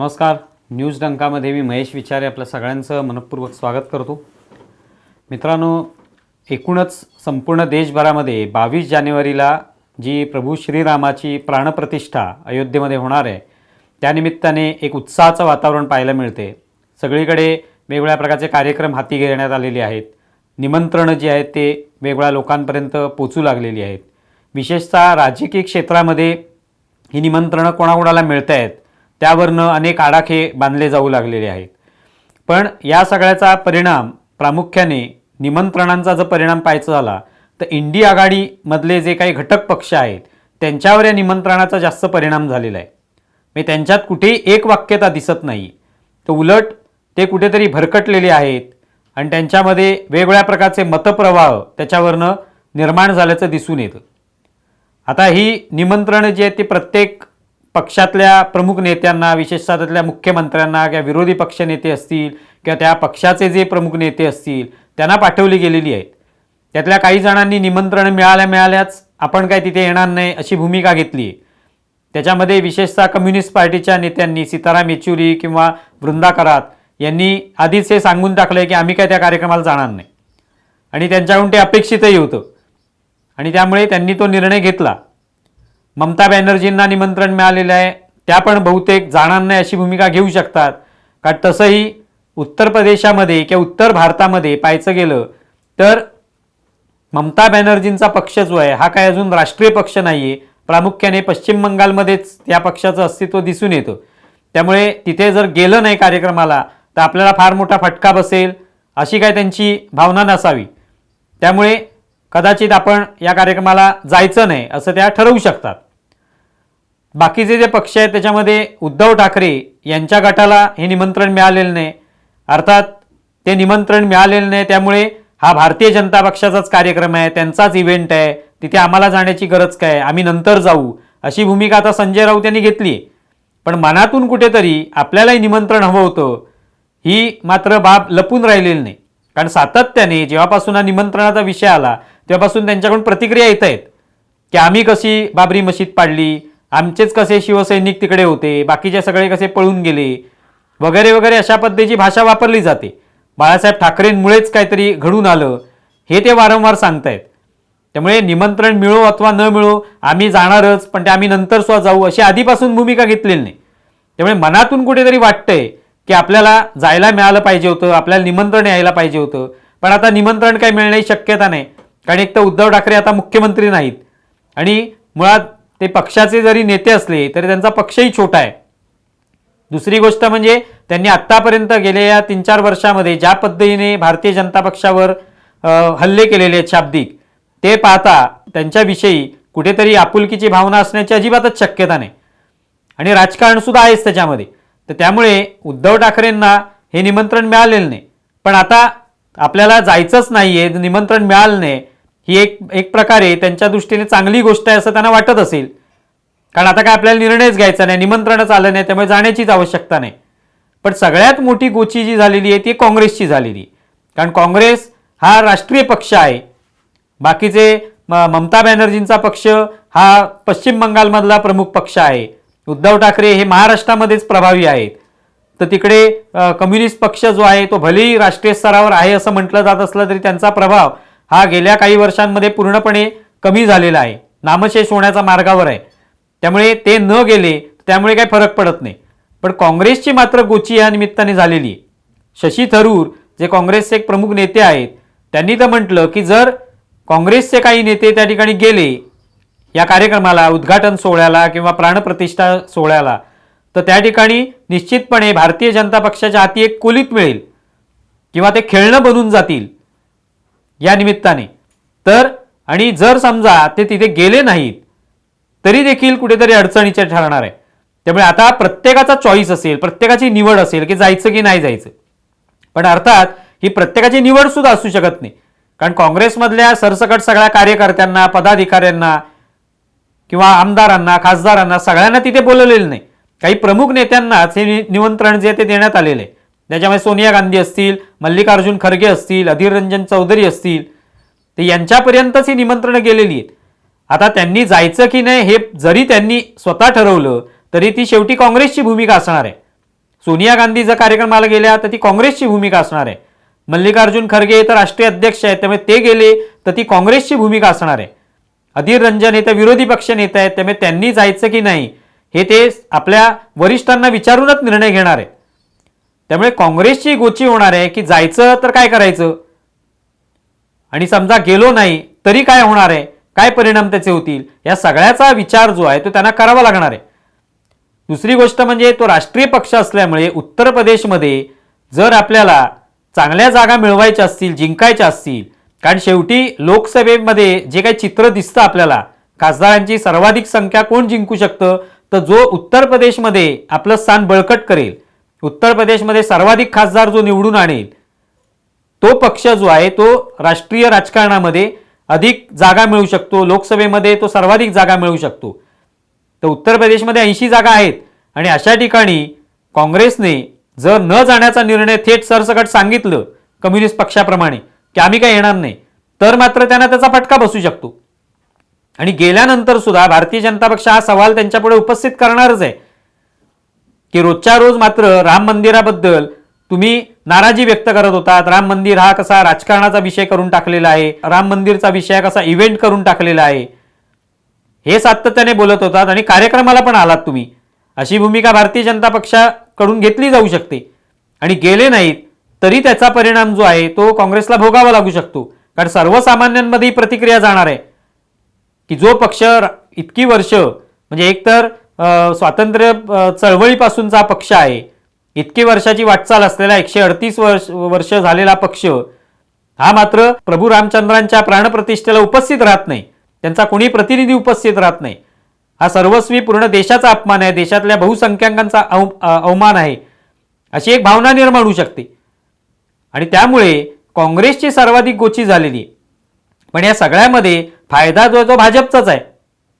नमस्कार. न्यूज डंकामध्ये मी महेश विचारे आपल्या सगळ्यांचं मनपूर्वक स्वागत करतो. मित्रांनो एकूणच संपूर्ण देशभरामध्ये बावीस जानेवारीला जी प्रभू श्रीरामाची प्राणप्रतिष्ठा अयोध्येमध्ये होणार आहे त्यानिमित्ताने एक उत्साहाचं वातावरण पाहायला मिळते. सगळीकडे वेगवेगळ्या प्रकारचे कार्यक्रम हाती घेण्यात आलेले आहेत. निमंत्रणं जी आहेत ते वेगवेगळ्या लोकांपर्यंत पोचू लागलेली आहेत. विशेषतः राजकीय क्षेत्रामध्ये ही निमंत्रणं कोणाकोणाला मिळत आहेत त्यावरनं अनेक आडाखे बांधले जाऊ लागलेले आहेत. पण या सगळ्याचा परिणाम प्रामुख्याने निमंत्रणांचा जर परिणाम पाहायचा झाला तर इंडी आघाडीमधले जे काही घटक पक्ष आहेत त्यांच्यावर या निमंत्रणाचा जास्त परिणाम झालेला आहे. म्हणजे त्यांच्यात कुठेही एक वाक्यता दिसत नाही. तर उलट ते कुठेतरी भरकटलेले आहेत आणि त्यांच्यामध्ये वेगवेगळ्या प्रकारचे मतप्रवाह त्याच्यावरनं निर्माण झाल्याचं दिसून येतं. आता ही निमंत्रणं जी आहेत ती प्रत्येक पक्षातल्या प्रमुख नेत्यांना विशेषतः त्यातल्या मुख्यमंत्र्यांना किंवा विरोधी पक्षनेते असतील किंवा त्या पक्षाचे जे प्रमुख नेते असतील त्यांना पाठवली गेलेली आहेत. त्यातल्या काही जणांनी निमंत्रण मिळाल्या मिळाल्याच आपण काय तिथे येणार नाही अशी भूमिका घेतली आहे. त्याच्यामध्ये विशेषतः कम्युनिस्ट पार्टीच्या नेत्यांनी सीताराम येचुरी किंवा वृंदा करात यांनी आधीच हे सांगून टाकलं की आम्ही काय त्या कार्यक्रमाला जाणार नाही. आणि त्यांच्याकडून ते अपेक्षितही होतं. आणि त्यामुळे त्यांनी तो निर्णय घेतला. ममता बॅनर्जींना निमंत्रण मिळालेलं आहे. त्या पण बहुतेक जाणार नाही अशी भूमिका घेऊ शकतात. कारण तसंही उत्तर प्रदेशामध्ये किंवा उत्तर भारतामध्ये पाहायचं गेलं तर ममता बॅनर्जींचा पक्ष जो आहे हा काय अजून राष्ट्रीय पक्ष नाही आहे प्रामुख्याने पश्चिम बंगालमध्येच या पक्षाचं अस्तित्व दिसून येतं. त्यामुळे तिथे जर गेलं नाही कार्यक्रमाला तर आपल्याला फार मोठा फटका बसेल अशी काय त्यांची भावना नसावी. त्यामुळे कदाचित आपण या कार्यक्रमाला जायचं नाही असं त्या ठरवू शकतात. बाकीचे जे पक्ष आहेत त्याच्यामध्ये उद्धव ठाकरे यांच्या गटाला हे निमंत्रण मिळालेलं नाही. अर्थात ते निमंत्रण मिळालेलं नाही त्यामुळे हा भारतीय जनता पक्षाचाच कार्यक्रम आहे त्यांचाच इव्हेंट आहे. तिथे आम्हाला जाण्याची गरज काय आम्ही नंतर जाऊ. अशी भूमिका आता संजय राऊत यांनी घेतली पण मनातून कुठेतरी आपल्यालाही निमंत्रण हवं होतं. ही मात्र बाब लपून राहिलेली नाही. कारण सातत्याने जेव्हापासून हा निमंत्रणाचा विषय आला तेव्हापासून त्यांच्याकडून प्रतिक्रिया येत आहेत की आम्ही कशी बाबरी मशीद पाडली आमचेच कसे शिवसैनिक तिकडे होते बाकीचे सगळे कसे पळून गेले वगैरे वगैरे अशा पद्धतीची भाषा वापरली जाते. बाळासाहेब ठाकरेंमुळेच काहीतरी घडून आलं हे ते वारंवार सांगतायत. त्यामुळे निमंत्रण मिळो अथवा न मिळो आम्ही जाणारच पण ते आम्ही नंतर सुद्धा जाऊ अशी आधीपासून भूमिका घेतलेली नाही. त्यामुळे मनातून कुठेतरी वाटतंय की आपल्याला जायला मिळालं पाहिजे होतं आपल्याला निमंत्रण यायला पाहिजे होतं. पण आता निमंत्रण काही मिळण्याची शक्यता नाही कारण एक तर उद्धव ठाकरे आता मुख्यमंत्री नाहीत. आणि मुळात ते पक्षाचे जरी नेते असले तरी त्यांचा पक्षही छोटा आहे. दुसरी गोष्ट म्हणजे त्यांनी आत्तापर्यंत गेलेल्या या तीन चार वर्षामध्ये ज्या पद्धतीने भारतीय जनता पक्षावर हल्ले केलेले आहेत शाब्दिक ते पाहता त्यांच्याविषयी कुठेतरी आपुलकीची भावना असण्याची अजिबातच शक्यता नाही. आणि राजकारणसुद्धा आहेच त्याच्यामध्ये. तर त्यामुळे उद्धव ठाकरेंना हे निमंत्रण मिळालेलं नाही. पण आता आपल्याला जायचंच नाही आहे निमंत्रण मिळालं नाही ही एक एक प्रकारे त्यांच्या दृष्टीने चांगली गोष्ट आहे असं त्यांना वाटत असेल. कारण आता काय आपल्याला निर्णयच घ्यायचा नाही निमंत्रणच आलं नाही त्यामुळे जाण्याचीच आवश्यकता नाही. पण सगळ्यात मोठी गोची जी झालेली आहे ती काँग्रेसची झालेली. आहे. कारण काँग्रेस हा राष्ट्रीय पक्ष आहे. बाकीचे म- ममता बॅनर्जींचा पक्ष हा पश्चिम बंगालमधला प्रमुख पक्ष आहे. उद्धव ठाकरे हे महाराष्ट्रामध्येच प्रभावी आहेत. तर तिकडे कम्युनिस्ट पक्ष जो आहे तो भलेही राष्ट्रीय स्तरावर आहे असं म्हटलं जात असलं तरी त्यांचा प्रभाव हा गेल्या काही वर्षांमध्ये पूर्णपणे कमी झालेला आहे. नामशेष होण्याचा मार्गावर आहे. त्यामुळे ते न गेले त्यामुळे काही फरक पडत नाही. पण काँग्रेसची मात्र गोची या निमित्ताने झालेली आहे. शशी थरूर जे काँग्रेसचे एक प्रमुख नेते आहेत त्यांनी तर म्हटलं की जर काँग्रेसचे काही नेते त्या ठिकाणी गेले या कार्यक्रमाला उद्घाटन सोहळ्याला किंवा प्राणप्रतिष्ठा सोहळ्याला तर त्या ठिकाणी निश्चितपणे भारतीय जनता पक्षाच्या हाती एक कुलीत मिळेल किंवा ते खेळणं बनून जातील. या निमित्ताने. तर आणि जर समजा ते तिथे गेले नाहीत तरी देखील कुठेतरी अडचणीचे ठरणार आहे. त्यामुळे आता प्रत्येकाचा चॉईस असेल प्रत्येकाची निवड असेल की जायचं की नाही जायचं. पण अर्थात ही प्रत्येकाची निवड सुद्धा असू शकत नाही. कारण काँग्रेसमधल्या सरसकट सगळ्या कार्यकर्त्यांना पदाधिकाऱ्यांना किंवा आमदारांना खासदारांना सगळ्यांना तिथे बोलवलेलं नाही. काही प्रमुख नेत्यांनाच हे निमंत्रण जे आहे ते देण्यात आलेलं आहे. ज्याच्यामध्ये सोनिया गांधी असतील मल्लिकार्जुन खरगे असतील अधीर रंजन चौधरी असतील ते यांच्यापर्यंतच ही निमंत्रणं गेलेली आहेत. आता त्यांनी जायचं की नाही हे जरी त्यांनी स्वतः ठरवलं तरी ती शेवटी काँग्रेसची भूमिका असणार आहे. सोनिया गांधी जर कार्यक्रमाला गेल्या तर ती काँग्रेसची भूमिका असणार आहे. मल्लिकार्जुन खरगे तर राष्ट्रीय अध्यक्ष आहेत त्यामुळे ते गेले तर ती काँग्रेसची भूमिका असणार आहे. अधीर रंजन हे तर विरोधी पक्ष नेते आहेत त्यामुळे त्यांनी जायचं की नाही हे ते आपल्या वरिष्ठांना विचारूनच निर्णय घेणार आहेत. त्यामुळे काँग्रेसची गोची होणार आहे की जायचं तर काय करायचं? आणि समजा गेलो नाही तरी काय होणार आहे? काय परिणाम त्याचे होतील? या सगळ्याचा विचार जो आहे तो त्यांना करावा लागणार आहे. दुसरी गोष्ट म्हणजे तो राष्ट्रीय पक्ष असल्यामुळे उत्तर प्रदेशमध्ये जर आपल्याला चांगल्या जागा मिळवायच्या असतील जिंकायच्या असतील कारण शेवटी लोकसभेमध्ये जे काही चित्र दिसतं आपल्याला खासदारांची सर्वाधिक संख्या कोण जिंकू शकतं? तर जो उत्तर प्रदेशमध्ये आपलं स्थान बळकट करेल उत्तर प्रदेशमध्ये सर्वाधिक खासदार जो निवडून आणेल तो पक्ष जो आहे तो राष्ट्रीय राजकारणामध्ये अधिक जागा मिळू शकतो. लोकसभेमध्ये तो सर्वाधिक जागा मिळवू शकतो. तर उत्तर प्रदेशमध्ये ऐंशी जागा आहेत आणि अशा ठिकाणी काँग्रेसने जर न जाण्याचा निर्णय थेट सरसकट सांगितलं कम्युनिस्ट पक्षाप्रमाणे की आम्ही काय येणार नाही तर मात्र त्यांना त्याचा फटका बसू शकतो. आणि गेल्यानंतर सुद्धा भारतीय जनता पक्ष हा सवाल त्यांच्यापुढे उपस्थित करणारच आहे. की रोजच्या रोज मात्र राम मंदिराबद्दल तुम्ही नाराजी व्यक्त करत होतात. राम मंदिर हा कसा राजकारणाचा विषय करून टाकलेला आहे? राम मंदिरचा विषय कसा इव्हेंट करून टाकलेला आहे? हे सातत्याने बोलत होतात आणि कार्यक्रमाला पण आलात तुम्ही. अशी भूमिका भारतीय जनता पक्षाकडून घेतली जाऊ शकते. आणि गेले नाहीत तरी त्याचा परिणाम जो आहे तो काँग्रेसला भोगावा लागू शकतो. कारण सर्वसामान्यांमध्ये ही प्रतिक्रिया जाणार आहे. की जो पक्ष इतकी वर्ष म्हणजे एकतर स्वातंत्र्य चळवळीपासूनचा पक्ष आहे. इतकी वर्षाची वाटचाल असलेला एकशे अडतीस वर्ष वर्ष झालेला पक्ष हा मात्र प्रभू रामचंद्रांच्या प्राणप्रतिष्ठेला उपस्थित राहत नाही. त्यांचा कोणी प्रतिनिधी उपस्थित राहत नाही. हा सर्वस्वी पूर्ण देशाचा अपमान आहे. देशातल्या बहुसंख्याकांचा अव- अवमान आहे. अशी एक भावना निर्माण होऊ शकते. आणि त्यामुळे काँग्रेसची सर्वाधिक गोची झालेली आहे. पण या सगळ्यामध्ये फायदा जो आहे तो भाजपचाच आहे.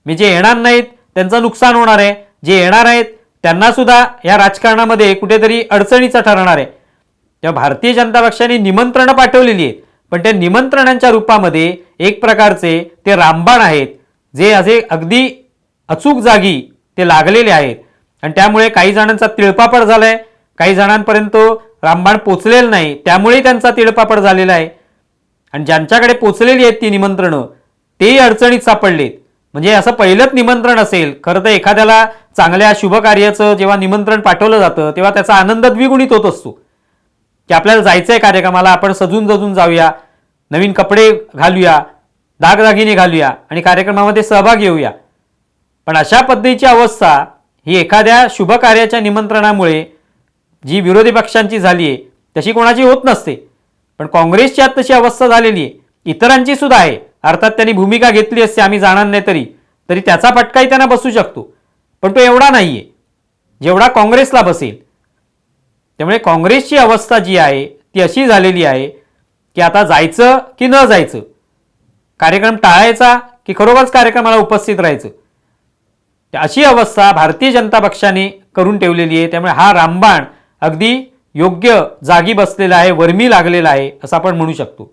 मी जे येणार नाहीत. त्यांचं नुकसान होणार आहे. जे येणार आहेत त्यांना सुद्धा या राजकारणामध्ये कुठेतरी अडचणीचं ठरणार आहे. तेव्हा भारतीय जनता पक्षाने निमंत्रणं पाठवलेली आहेत. पण त्या निमंत्रणांच्या रूपामध्ये एक प्रकारचे ते रामबाण आहेत जे असे अगदी अचूक जागी ते लागलेले आहेत. आणि त्यामुळे काही जणांचा तिळपापड झाला आहे काही जणांपर्यंत रामबाण पोचलेलं नाही. त्यामुळे त्यांचा तिळपापड झालेला आहे. आणि ज्यांच्याकडे पोचलेली आहेत ती निमंत्रणं तेही अडचणीत सापडलेत. म्हणजे असं पहिलंच निमंत्रण असेल खरं तर एखाद्याला चांगल्या शुभकार्याचं जेव्हा निमंत्रण पाठवलं जातं तेव्हा त्याचा आनंद द्विगुणित होत असतो. की आपल्याला जायचं आहे कार्यक्रमाला आपण सजून जजून जाऊया नवीन कपडे घालूया दागदागिने घालूया आणि कार्यक्रमामध्ये सहभाग घेऊया पण अशा पद्धतीची अवस्था ही एखाद्या शुभकार्याच्या निमंत्रणामुळे जी विरोधी पक्षांची झाली आहे तशी कोणाची होत नसते. पण काँग्रेसची आत तशी अवस्था झालेली आहे इतरांची सुद्धा आहे. अर्थात त्यांनी भूमिका घेतली असते आम्ही जाणार नाही तरी. तरी त्याचा फटकाही त्यांना बसू शकतो. पण तो एवढा नाही आहे जेवढा काँग्रेसला बसेल. त्यामुळे काँग्रेसची अवस्था जी आहे ती अशी झालेली आहे की आता जायचं की न जायचं कार्यक्रम टाळायचा की खरोखरच कार्यक्रमाला उपस्थित राहायचं अशी अवस्था भारतीय जनता पक्षाने करून ठेवलेली आहे. त्यामुळे हा रामबाण अगदी योग्य जागी बसलेला आहे वर्मी लागलेला आहे असं आपण म्हणू शकतो.